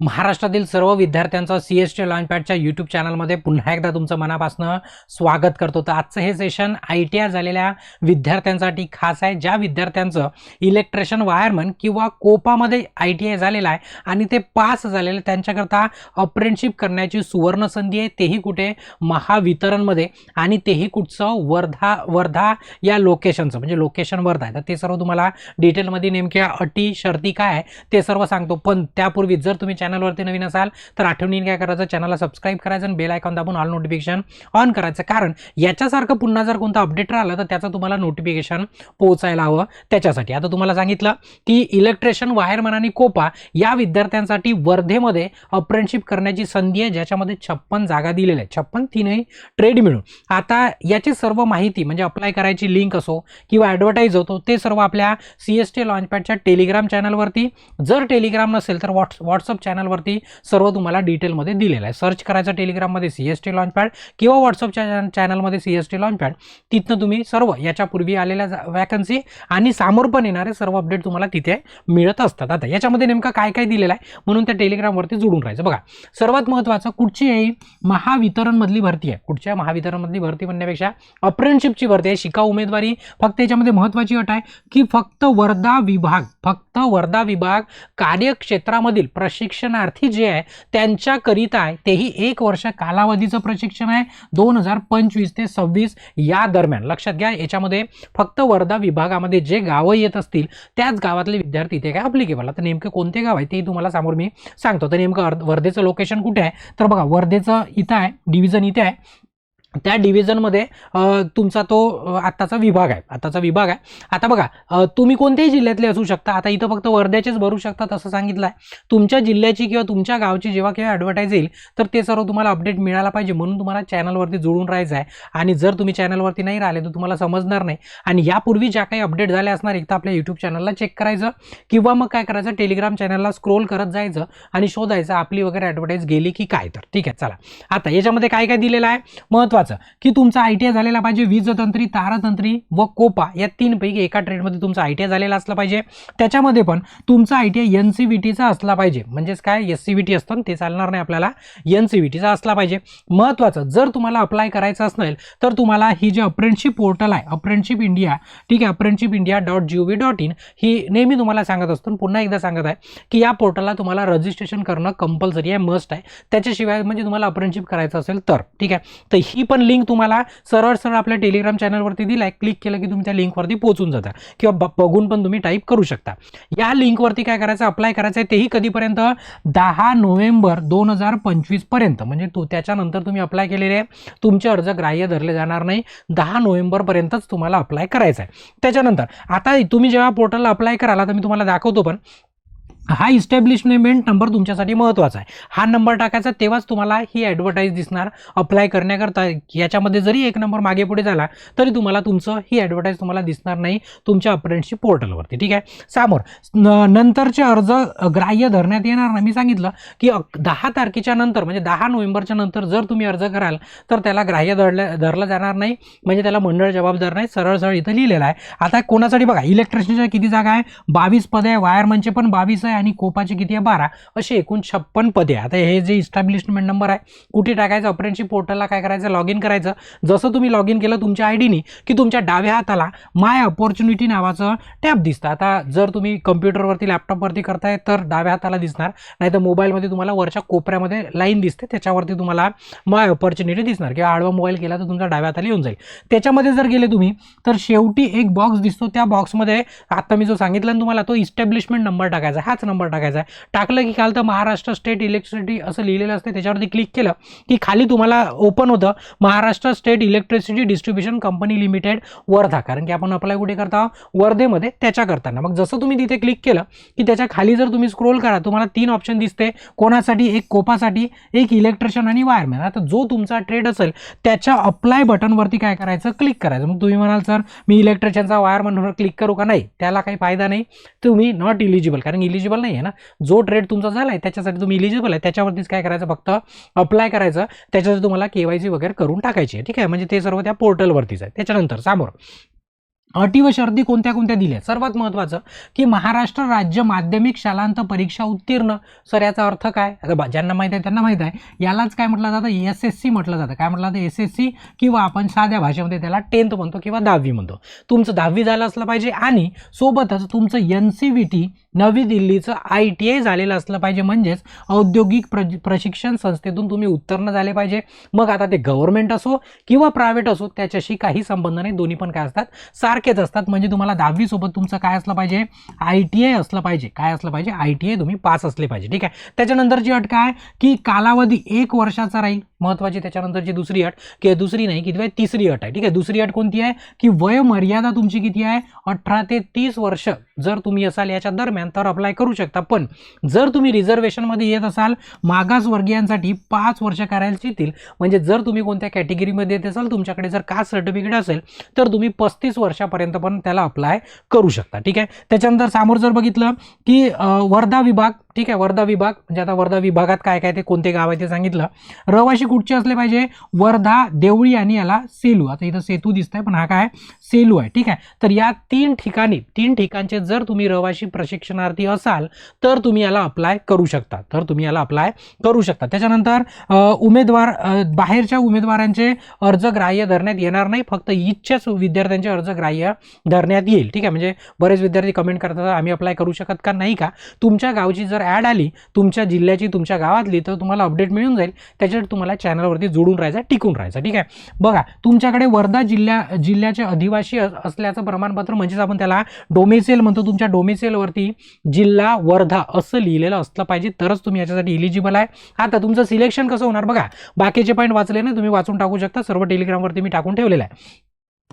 महाराष्ट्रातील सर्व विद्यार्थ्यांचं सी एस टी लॉन्चपॅडच्या यूट्यूब चॅनलमध्ये पुन्हा एकदा तुमचं मनापासनं स्वागत करतो. तर आजचं हे सेशन आय टी आय झालेल्या विद्यार्थ्यांसाठी खास आहे. ज्या विद्यार्थ्यांचं इलेक्ट्रिशियन वायरमन किंवा कोपामध्ये आय टी आय झालेलं आहे आणि ते पास झालेले त्यांच्याकरता अप्रेंटशिप करण्याची सुवर्ण संधी आहे. तेही कुठे? महावितरणमध्ये. आणि तेही कुठचं? वर्धा वर्धा या लोकेशनचं म्हणजे लोकेशन वर्धा आहे. तर ते सर्व तुम्हाला डिटेलमध्ये नेमक्या अटी शर्ती काय आहे ते सर्व सांगतो. पण त्यापूर्वी जर तुम्ही चॅनलवरती नवीन असाल तर आठवणीने काय करायचं? चॅनलला सबस्क्राईब करायचं आणि बेल आयकॉन दाबून ऑल नोटिफिकेशन ऑन करायचं. कारण याच्यासारखं पुन्हा जर कोणतं अपडेट राहिलं तर त्याचं तुम्हाला नोटिफिकेशन पोहोचायला हवं त्याच्यासाठी. आता तुम्हाला सांगितलं की इलेक्ट्रिशियन वायरमन आणि कोपा या विद्यार्थ्यांसाठी वर्धेमध्ये अप्रेंटशिप करण्याची संधी आहे ज्याच्यामध्ये छप्पन जागा दिलेल्या आहेत. छप्पन तीनही ट्रेड मिळून. आता याची सर्व माहिती म्हणजे अप्लाय करायची लिंक असो किंवा ॲडव्हर्टाईज होतो ते सर्व आपल्या सी एस टी लॉन्चपॅडच्या टेलिग्राम चॅनलवरती जर टेलिग्राम नसेल तर व्हॉट्स व्हॉट्सअप चॅनल चॅनलवरती सर्व तुम्हाला डिटेलमध्ये दिलेलं आहे. सर्च करायचं टेलिग्राममध्ये सी एस टी लॉन्चपॅड किंवा व्हॉट्सअपच्या चॅनलमध्ये सी एस टी लॉन्चपॅड तिथनं तुम्ही सर्व याच्यापूर्वी आलेल्या वॅकन्सी आणि सामोर पण येणारे सर्व अपडेट तुम्हाला तिथे मिळत असतात. आता याच्यामध्ये नेमकं काय काय दिलेलं आहे म्हणून त्या टेलिग्रामवरती जोडून राहायचं. बघा सर्वात महत्त्वाचं कुठचीही महावितरणमधली भरती आहे. कुठच्या महावितरणमधली भरती म्हणण्यापेक्षा अप्रेंटशिपची भरती आहे. शिकाऊ उमेदवारी फक्त याच्यामध्ये महत्त्वाची अट आहे की फक्त वर्धा विभाग फक्त वर्धा विभाग कार्यक्षेत्रामधील प्रशिक्षण प्रशिक्षणार्थी जे आहे त्यांच्याकरिता आहे तेही एक वर्ष कालावधीचं प्रशिक्षण आहे. दोन हजार पंचवीस ते सव्वीस या दरम्यान. लक्षात घ्या याच्यामध्ये फक्त वर्धा विभागामध्ये जे गावं येत असतील त्याच गावातले विद्यार्थी इथे काय अप्लिकेबल आता नेमकं कोणते गाव आहे? तेही तुम्हाला समोर मी सांगतो. तर नेमकं अर्ध- वर्धेचं लोकेशन कुठे आहे? तर बघा वर्धेचं इथं आहे डिव्हिजन इथे आहे. त्या डिव्हिजनमध्ये तुमचा तो आत्ताचा विभाग आहे. आत्ताचा विभाग आहे. आता बघा तुम्ही कोणत्याही जिल्ह्यातले असू शकता. आता इथं फक्त वर्ध्याचेच भरू शकतात असं सांगितलं आहे तुमच्या जिल्ह्याची किंवा तुमच्या गावची जेव्हा केव्हा ॲडव्हर्टाईज येईल तर ते सर्व तुम्हाला अपडेट मिळायला पाहिजे म्हणून तुम्हाला चॅनलवरती जुळून राहायचं आहे. आणि जर तुम्ही चॅनलवरती नाही राहिले तर तुम्हाला समजणार नाही. आणि यापूर्वी ज्या काही अपडेट झाल्या असणार एक तर आपल्या यूट्यूब चॅनलला चेक करायचं किंवा मग काय करायचं टेलिग्राम चॅनलला स्क्रोल करत जायचं आणि शोधायचं आपली वगैरे ॲडव्हर्टाईज गेली की काय तर. ठीक आहे चला. आता याच्यामध्ये काय काय दिलेलं आहे? महत्त्वाचं की तुमचा आय टी आय झालेला पाहिजे वीजतंत्री तारतंत्री व कोपा या तीनपैकी एका ट्रेडमध्ये तुमचा आय टी आय झालेला असला पाहिजे. त्याच्यामध्ये पण तुमचा I T I N C V टीचा असला पाहिजे. म्हणजेच काय? एस सी व्ही टी असतं ते चालणार नाही आपल्याला. एन सी व्ही टीचा असला पाहिजे. महत्त्वाचं जर तुम्हाला अप्लाय करायचं असेल तर तुम्हाला ही जी अप्रेंटशिप पोर्टल आहे अप्रेंटशिप इंडिया ठीक आहे apprenticeship India dot G O V dot in ही नेहमी तुम्हाला सांगत असतो आणि पुन्हा एकदा सांगत आहे की या पोर्टलला तुम्हाला रजिस्ट्रेशन करणं कंपल्सरी आहे मस्ट आहे. त्याच्याशिवाय म्हणजे तुम्हाला अप्रेंटशिप करायचं असेल तर ठीक आहे. तर ही पण लिंक तुम्हाला सरळ सरळ आपल्या टेलिग्राम चॅनलवरती दिला आहे क्लिक केलं की तुम्ही त्या लिंकवरती पोहोचून जाता. किंवा ब- बघून पण तुम्ही टाईप करू शकता. या लिंकवरती काय करायचं अप्लाय करायचं आहे तेही कधीपर्यंत? दहा नोव्हेंबर दोन हजार पंचवीसपर्यंत म्हणजे तो त्याच्यानंतर तुम्ही अप्लाय केलेले आहे. तुमचे अर्ज ग्राह्य धरले जाणार नाही. दहा नोव्हेंबरपर्यंतच तुम्हाला अप्लाय करायचं आहे त्याच्यानंतर आता तुम्ही जेव्हा पोर्टलला अप्लाय कराल तर मी तुम्हाला दाखवतो पण हा इस्टॅब्लिशमेंट नंबर तुमच्यासाठी महत्त्वाचा आहे. हा नंबर टाकायचा तेव्हाच तुम्हाला ही ॲडव्हर्टाईज दिसणार अप्लाय करण्याकरता. याच्यामध्ये जरी एक नंबर मागे पुढे झाला तरी तुम्हाला तुमचं ही ॲडव्हर्टाईज तुम्हाला दिसणार नाही तुमच्या अप्रेंटशिप पोर्टलवरती ठीक आहे? समोर न- नंतरचे अर्ज ग्राह्य धरण्यात येणार ना मी सांगितलं की दहा तारखेच्या नंतर म्हणजे दहा नोव्हेंबरच्या नंतर जर तुम्ही अर्ज कराल तर त्याला ग्राह्य धरल्या धरलं जाणार नाही. म्हणजे त्याला मंडळ जबाबदार नाही सरळ सरळ इथं लिहिलेलं आहे. आता कोणासाठी बघा इलेक्ट्रिशियनच्या किती जागा आहे? बावीस पदे आहे वायरमनचे पण बावीस आहे. आणि कोपाचे किती आहे? बारा. असे एकूण छप्पन पदे. आता हे जे इस्टॅब्लिशमेंट नंबर आहे कुठे टाकायचं? अप्रेंटशिप पोर्टलला काय करायचं? लॉग इन करायचं. जसं तुम्ही लॉग इन केलं तुमच्या आय डीने की तुमच्या डाव्या हाताला माय अपॉर्च्युनिटी नावाचं टॅब दिसतं. आता जर तुम्ही कम्प्युटरवरती लॅपटॉपवरती करताय तर डाव्या हाताला दिसणार. नाही तर मोबाईलमध्ये तुम्हाला वरच्या कोपऱ्यामध्ये लाईन दिसते. त्याच्यावरती तुम्हाला माय अपॉर्च्युनिटी दिसणार. किंवा आडवा मोबाईल केला तर तुमच्या डाव्या हाताला येऊन जाईल. त्याच्यामध्ये जर गेले तुम्ही तर शेवटी एक बॉक्स दिसतो. त्या बॉक्समध्ये आता मी जो सांगितलं तुम्हाला तो इस्टॅब्लिशमेंट नंबर टाकायचा. हाच नंबर टाकायचा आहे. टाकलं की काल तर महाराष्ट्र स्टेट इलेक्ट्रिसिटी असं लिहिलेलं असते त्याच्यावरती क्लिक केलं की खाली तुम्हाला ओपन होतं Maharashtra state electricity distribution company limited Wardha. कारण की आपण अप्लाय कुठे करता? वर्धेमध्ये त्याच्या करताना. मग जसं तुम्ही तिथे क्लिक केलं की त्याच्याखाली जर तुम्ही स्क्रोल करा तुम्हाला तीन ऑप्शन दिसते. कोणासाठी? एक कोपासाठी एक इलेक्ट्रिशियन आणि वायरमॅन आता जो तुमचा ट्रेड असेल त्याच्या अप्लाय बटनवरती काय करायचं? क्लिक करायचं. मग तुम्ही म्हणाल सर मी इलेक्ट्रिशियनचा वायरमॅनवर क्लिक करू का? नाही. त्याला काही फायदा नाही. तुम्ही नॉट इलिजिबल कारण इलिजिबल नाही आहे ना? जो ट्रेड तुमचा झाला आहे त्याच्यासाठी तुम्ही इलिजिबल आहे. त्याच्यावरतीच काय करायचं? फक्त अप्लाय करायचं. त्याच्यासाठी तुम्हाला के वगैरे करून टाकायची आहे. ठीक आहे? म्हणजे ते सर्व त्या पोर्टलवरतीच आहे. त्याच्यानंतर समोर. अटी व शर्ती कोणत्या कोणत्या दिल्या? सर्वात महत्त्वाचं की महाराष्ट्र राज्य माध्यमिक शालांत परीक्षा उत्तीर्ण. सर याचा अर्थ काय? आता ज्यांना माहीत आहे त्यांना माहीत आहे. यालाच काय म्हटलं जातं? एस एस सी म्हटलं जातं. काय म्हटलं जातं? एस एस सी किंवा आपण साध्या भाषेमध्ये त्याला टेन्थ म्हणतो किंवा दहावी म्हणतो. तुमचं दहावी झालं असलं पाहिजे आणि सोबतच तुमचं एन सी व्ही टी नवी दिल्लीचं आय टी आय झालेलं असलं पाहिजे. म्हणजेच औद्योगिक प्र प्रशिक्षण संस्थेतून तुम्ही उत्तीर्ण झाले पाहिजे. मग आता ते गव्हर्नमेंट असो किंवा प्रायव्हेट असो त्याच्याशी काही संबंध नाही. दोन्ही पण काय असतात? सारखेच असतात. म्हणजे तुम्हाला दहावीसोबत तुमचं काय असलं पाहिजे? आय टी आय असलं पाहिजे. काय असलं पाहिजे? आय टी आय तुम्ही पास असले पाहिजे. ठीक आहे? त्याच्यानंतरची अट काय? की कालावधी एक वर्षाचा राहील. महत्त्वाची त्याच्यानंतरची दुसरी अट की दुसरी नाही किती आहे तिसरी अट आहे. ठीक आहे? दुसरी अट कोणती आहे? की वयमर्यादा तुमची किती आहे? अठरा ते तीस वर्ष जर तुम्ही असाल याच्या दरम्यान तर अप्लाय करू शकता. पण जर तुम्ही रिझर्वेशनमध्ये येत असाल मागासवर्गीयांसाठी पाच वर्ष करायला येतील म्हणजे जर तुम्ही कोणत्या कॅटेगरीमध्ये येत असाल तुमच्याकडे जर कास्ट सर्टिफिकेट असेल तर तुम्ही पस्तीस वर्षा वर्षापर्यंत पण त्याला अप्लाय करू शकता. ठीक आहे? त्याच्यानंतर समोर जर बघितलं की वर्धा विभाग ठीक आहे वर्धा विभाग. म्हणजे आता वर्धा विभागात काय काय ते कोणते गाव आहे ते सांगितलं. रहिवाशी कुठचे असले पाहिजे? वर्धा देवळी आणि याला सेलू. आता इथं सेतू दिसतंय पण हा काय? सेलू आहे. ठीक आहे. तर या तीन ठिकाणी तीन ठिकाणचे जर तुम्ही रहिवाशी प्रशिक्षणार्थी असाल तर तुम्ही याला अप्लाय करू शकता. तर तुम्ही याला अप्लाय करू शकता. त्याच्यानंतर उमेदवार बाहेरच्या उमेदवारांचे अर्ज ग्राह्य धरण्यात येणार नाही. फक्त इच्छाच विद्यार्थ्यांचे अर्ज ग्राह्य धरण्यात येईल. ठीक आहे. म्हणजे बरेच विद्यार्थी कमेंट करतात आम्ही अप्लाय करू शकत का? नाही का? तुमच्या गावची जर ॲड आली तुमच्या जिल्ह्याची तुमच्या गावातली तर तुम्हाला अपडेट मिळून जाईल. त्याच्यावर तुम्हाला चॅनलवरती जोडून राहायचं टिकून राहायचं ठीक आहे? बघा तुमच्याकडे वर्धा जिल्ह्या जिल्ह्याचे अधिवासी अस- असल्याचं प्रमाणपत्र म्हणजेच आपण त्याला डोमेसेल म्हणतो. तुमच्या डोमेसेलवरती जिल्हा वर्धा असं लिहिलेलं असलं पाहिजे तरच तुम्ही याच्यासाठी इलिजिबल आहे. आता तुमचं सिलेक्शन कसं होणार बघा? बाकीचे पॉईंट वाचले ना तुम्ही वाचून टाकू शकता. सर्व टेलिग्रामवरती मी टाकून ठेवलेलं आहे.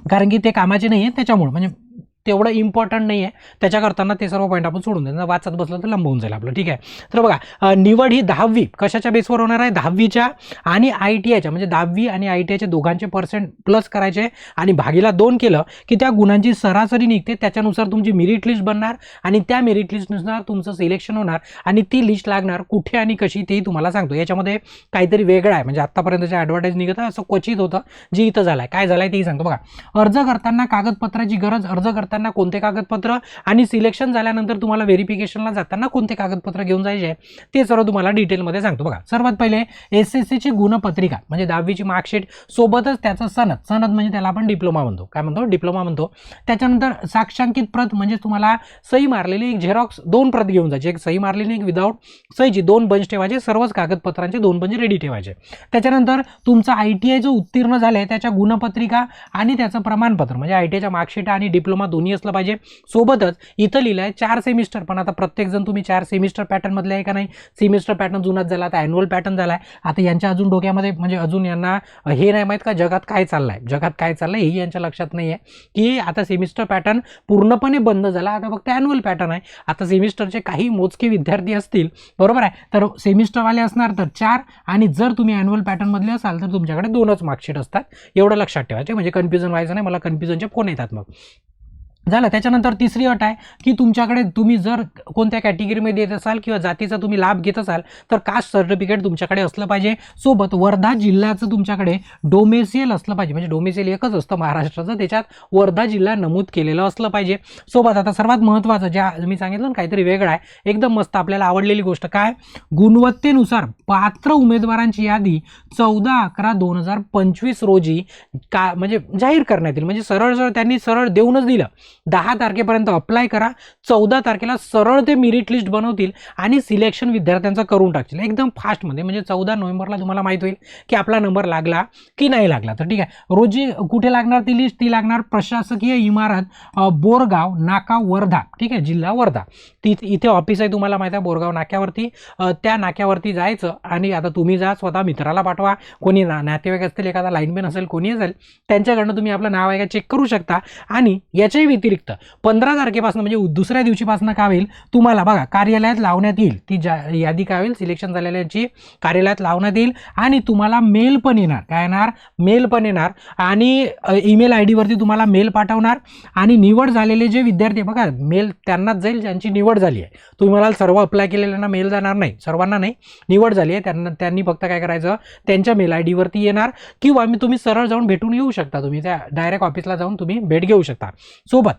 कारण की ते कामाचे नाही आहे त्याच्यामुळे. म्हणजे तेवढं इम्पॉर्टंट नाही आहे त्याच्या करताना ते सर्व पॉईंट आपण सोडून द्यायचं वाचत बसलं तर लांब जाईल आपलं. ठीक आहे? तर बघा निवड ही दहावी. कशाच्या बेसवर होणार आहे? दहावीच्या आणि आय टी आयच्या म्हणजे दहावी आणि आय टी आयचे दोघांचे पर्सेंट प्लस करायचे आणि भागीला दोन केलं की त्या गुणांची सरासरी निघते. त्याच्यानुसार तुमची मेरिट लिस्ट बनणार आणि त्या मेरिट लिस्टनुसार तुमचं सिलेक्शन होणार आणि ती लिस्ट लागणार कुठे आणि कशी तेही तुम्हाला सांगतो याच्यामध्ये काहीतरी वेगळं आहे. म्हणजे आत्तापर्यंतच्या ॲडव्हर्टाईज निघत असं क्वचित होतं. जे इथं झालं आहे काय झालं आहे तेही सांगतो. बघा अर्ज करताना कागदपत्राची गरज अर्ज करताना कोणते कागदपत्र आणि सिलेक्शन झाल्यानंतर तुम्हाला व्हेरिफिकेशनला जाताना कोणते कागदपत्र घेऊन जायचे ते सर्व तुम्हाला डिटेलमध्ये सांगतो बघा. सर्वात पहिले एस एस सीची गुणपत्रिका म्हणजे दहावीची मार्कशीट सोबतच त्याचं सनद. सनद म्हणजे त्याला आपण डिप्लोमा म्हणतो. काय म्हणतो? डिप्लोमा म्हणतो. त्याच्यानंतर साक्षांकित प्रत म्हणजे तुम्हाला सही मारलेली एक झेरॉक्स दोन प्रत घेऊन जायची. एक सही मारलेली एक विदाऊट सहीची. दोन बंच ठेवायचे सर्वच कागदपत्रांचे दोन बंच रेडी ठेवायचे. त्याच्यानंतर तुमचा आय टी आय जो उत्तीर्ण झाला आहे त्याच्या गुणपत्रिका आणि त्याचं प्रमाणपत्र म्हणजे आय टी आयच्या मार्कशीट आणि डिप्लोमा दोन्ही असलं पाहिजे. सोबतच इथं लिहिलं आहे चार सेमिस्टर पण आता प्रत्येकजण तुम्ही चार सेमिस्टर पॅटर्नमधले आहे का नाही? सेमिस्टर पॅटर्न जुनाच झाला आता ॲन्युअल पॅटर्न झाला आहे आता यांच्या अजून डोक्यामध्ये म्हणजे अजून यांना हे नाही माहीत का जगात काय चाललं आहे जगात काय चाललं आहे हे यांच्या लक्षात नाही आहे की आता सेमिस्टर पॅटर्न पूर्णपणे बंद झाला. आता फक्त ॲन्युअल पॅटर्न आहे. आता सेमिस्टरचे काही मोजके विद्यार्थी असतील बरोबर आहे? तर सेमिस्टरवाले असणार तर चार आणि जर तुम्ही ॲन्युअल पॅटर्नमधले असाल तर तुमच्याकडे दोनच मार्कशीट असतात. एवढं लक्षात ठेवायचे. म्हणजे कन्फ्युजन व्हायचं नाही. मला कन्फ्युजनचे फोन येतात मग. झालं. त्याच्यानंतर तिसरी अट आहे की तुमच्याकडे तुम्ही जर कोणत्या कॅटेगरीमध्ये येत असाल किंवा जातीचा तुम्ही लाभ घेत असाल तर कास्ट सर्टिफिकेट तुमच्याकडे असलं पाहिजे. सोबत वर्धा जिल्ह्याचं तुमच्याकडे डोमेसियल असलं पाहिजे. म्हणजे डोमेसियल एकच असतं महाराष्ट्राचं. त्याच्यात वर्धा जिल्हा नमूद केलेलं असलं पाहिजे. सोबत आता सर्वात महत्त्वाचं ज्या मी सांगितलं ना काहीतरी वेगळं आहे. एकदम मस्त आपल्याला आवडलेली गोष्ट काय? गुणवत्तेनुसार पात्र उमेदवारांची यादी चौदा अकरा दोन हजार पंचवीस रोजी का म्हणजे जाहीर करण्यात येईल. म्हणजे सरळ सरळ त्यांनी सरळ देऊनच दिलं. दहा तारखेपर्यंत अप्लाय करा. चौदा तारखेला सरळ ते मेरिट लिस्ट बनवतील आणि सिलेक्शन विद्यार्थ्यांचं करून टाकतील. एकदम फास्टमध्ये म्हणजे चौदा नोव्हेंबरला तुम्हाला माहीत होईल की आपला नंबर लागला की नाही लागला. तर ठीक आहे. रोजी कुठे लागणार ती लिस्ट ती लागणार प्रशासकीय इमारत बोरगाव नाका वर्धा. ठीक आहे? जिल्हा वर्धा. ती इथे ऑफिस आहे तुम्हाला माहीत आहे बोरगाव नाक्यावरती. त्या नाक्यावरती जायचं आणि आता तुम्ही जा स्वतः मित्राला पाठवा. कोणी ना नातेवाईक असतील एखादा लाईनमॅन असेल कोणी असेल त्यांच्याकडनं तुम्ही आपलं नाव आहे का चेक करू शकता. आणि याच्याही व्यतिरिक्त पंधरा तारखेपासून म्हणजे दुसऱ्या दिवशीपासून काय होईल? तुम्हाला बघा कार्यालयात लावण्यात येईल. ती ज्या यादी काय होईल? सिलेक्शन झालेल्यांची कार्यालयात लावण्यात येईल आणि तुम्हाला मेल पण येणार. काय येणार? मेल पण येणार. आणि ईमेल आय डीवरती तुम्हाला मेल पाठवणार. आणि निवड झालेले जे विद्यार्थी बघा मेल त्यांनाच जाईल ज्यांची निवड झाली आहे. तुम्हाला सर्व अप्लाय केलेल्यांना मेल जाणार नाही. सर्वांना नाही. निवड झाली आहे त्यांना त्यांनी फक्त काय करायचं? त्यांच्या मेल आय डीवरती येणार. किंवा मी तुम्ही सरळ जाऊन भेटून येऊ शकता तुम्ही. त्या डायरेक्ट ऑफिसला जाऊन तुम्ही भेट घेऊ शकता. सोबत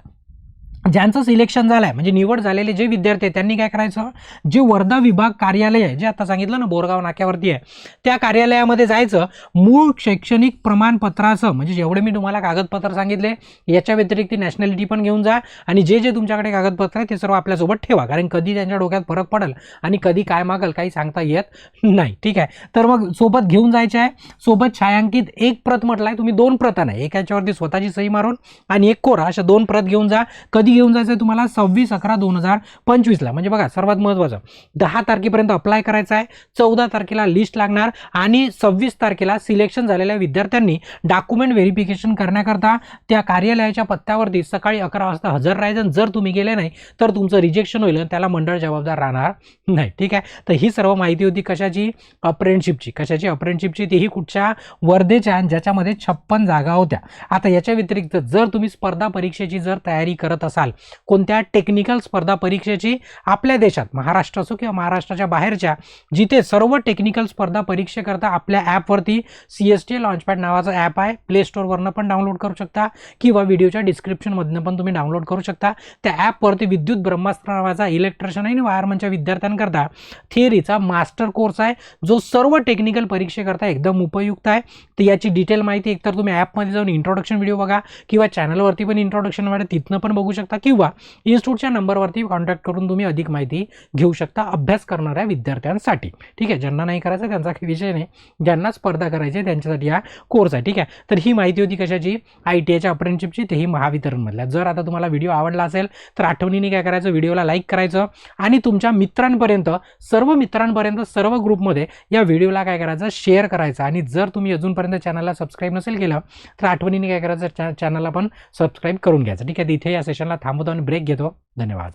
ज्यांचं सिलेक्शन झालं आहे म्हणजे निवड झालेले जे विद्यार्थी आहेत त्यांनी काय करायचं? जे वर्धा विभाग कार्यालय आहे जे आता सांगितलं ना बोरगाव नाक्यावरती आहे त्या कार्यालयामध्ये जायचं मूळ शैक्षणिक प्रमाणपत्राचं म्हणजे जेवढे मी तुम्हाला कागदपत्र सांगितले याच्या व्यतिरिक्त नॅशनॅलिटी पण घेऊन जा आणि जे जे तुमच्याकडे कागदपत्र आहे ते सर्व आपल्यासोबत ठेवा कारण कधी त्यांच्या डोक्यात फरक पडेल आणि कधी काय मागल काही सांगता येत नाही ठीक आहे? तर मग सोबत घेऊन जायचं आहे सोबत छायांकित एक प्रत म्हटलं आहे तुम्ही दोन प्रत नाही एक याच्यावरती स्वतःची सही मारून आणि एक कोरा अशा दोन प्रत घेऊन जा कधी येऊन जायचं आहे तुम्हाला सव्वीस अकरा दोन हजार पंचवीसला. म्हणजे बघा सर्वात महत्त्वाचं दहा तारखेपर्यंत अप्लाय करायचं आहे चौदा तारखेला लिस्ट लागणार आणि सव्वीस तारखेला सिलेक्शन झालेल्या विद्यार्थ्यांनी डॉक्युमेंट व्हेरिफिकेशन करण्याकरता त्या कार्यालयाच्या पत्त्यावरती सकाळी अकरा वाजता हजर राहायचं जर तुम्ही गेले नाही तर तुमचं रिजेक्शन होईल आणि त्याला मंडळ जबाबदार राहणार नाही. ठीक आहे? तर ही सर्व माहिती होती कशाची? अप्रेंटशिपची कशाची अप्रेंटशिपची तीही कुठच्या वर्धेच्या ज्याच्यामध्ये छप्पन जागा होत्या. आता याच्या व्यतिरिक्त जर तुम्ही स्पर्धा परीक्षेची जर तयारी करत असाल कोणत्या टेक्निकल स्पर्धा परीक्षेची आपल्या देशात महाराष्ट्र असो किंवा महाराष्ट्राच्या बाहेरच्या जिथे सर्व टेक्निकल स्पर्धा परीक्षेकरता आपल्या ॲपवरती सी एस टी लॉन्चपॅड नावाचं ॲप आहे. प्ले स्टोअरवरनं पण डाउनलोड करू शकता किंवा व्हिडिओच्या डिस्क्रिप्शनमधनं पण तुम्ही डाउनलोड करू शकता. त्या ॲपवरती विद्युत ब्रह्मास्त्र नावाचा इलेक्ट्रिशियन आणि वायरमनच्या विद्यार्थ्यांकरता थिअरीचा मास्टर कोर्स आहे. जो सर्व टेक्निकल परीक्षेकरता एकदम उपयुक्त आहे. तर याची डिटेल माहिती एकतर तुम्ही ॲपमध्ये जाऊन इंट्रोडक्शन व्हिडिओ बघा किंवा चॅनलवरती पण इंट्रोडक्शन वाढे तिथनं पण बघू शकता. किंवा इन्स्टिट्यूटच्या नंबरवरती कॉन्टॅक्ट करून तुम्ही अधिक माहिती घेऊ शकता अभ्यास करणाऱ्या विद्यार्थ्यांसाठी. ठीक आहे? ज्यांना नाही करायचं त्यांचा विषय नाही. ज्यांना स्पर्धा करायची आहे त्यांच्यासाठी हा कोर्स आहे. ठीक आहे? तर ही माहिती होती कशाची? आय टी आयच्या अप्रेंटशिपची तेही महावितरणमधल्या. जर आता तुम्हाला व्हिडिओ आवडला असेल तर आठवणीने काय करायचं? व्हिडिओला लाईक करायचं आणि तुमच्या मित्रांपर्यंत सर्व मित्रांपर्यंत सर्व ग्रुपमध्ये या व्हिडिओला काय करायचं? शेअर करायचं. आणि जर तुम्ही अजूनपर्यंत चॅनलला सबस्क्राईब नसेल केलं तर आठवणीने काय करायचं? चॅनलला पण सबस्क्राईब करून घ्यायचं. ठीक आहे? तिथे इथे या सेशनला थांबवतो आणि ब्रेक घेतो. धन्यवाद.